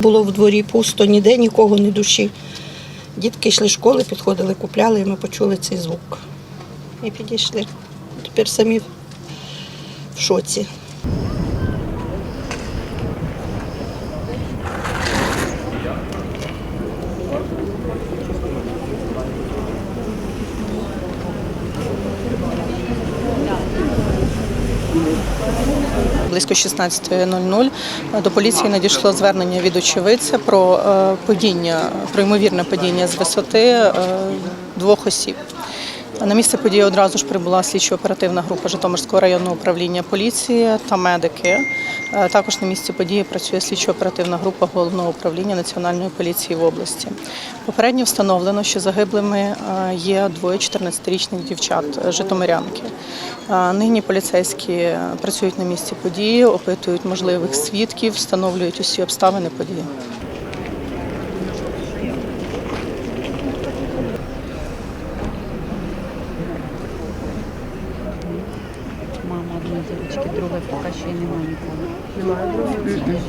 Було в дворі пусто, ніде нікого, ні душі. Дітки йшли з школи, підходили, купляли, і ми почули цей звук. І підійшли. Тепер самі в шоці. Близько 16.00 до поліції надійшло звернення від очевидця про е, падіння, про ймовірне падіння з висоти е, двох осіб. На місце події одразу ж прибула слідчо-оперативна група Житомирського районного управління поліції та медики. Е, Також на місці події працює слідчо-оперативна група головного управління Національної поліції в області. Попередньо встановлено, що загиблими е, є двоє 14-річних дівчат е, житомирянки. Нині поліцейські працюють на місці події, опитують можливих свідків, встановлюють усі обставини події. Дівчинки, друга поки ще й немає нікого. Немає другої?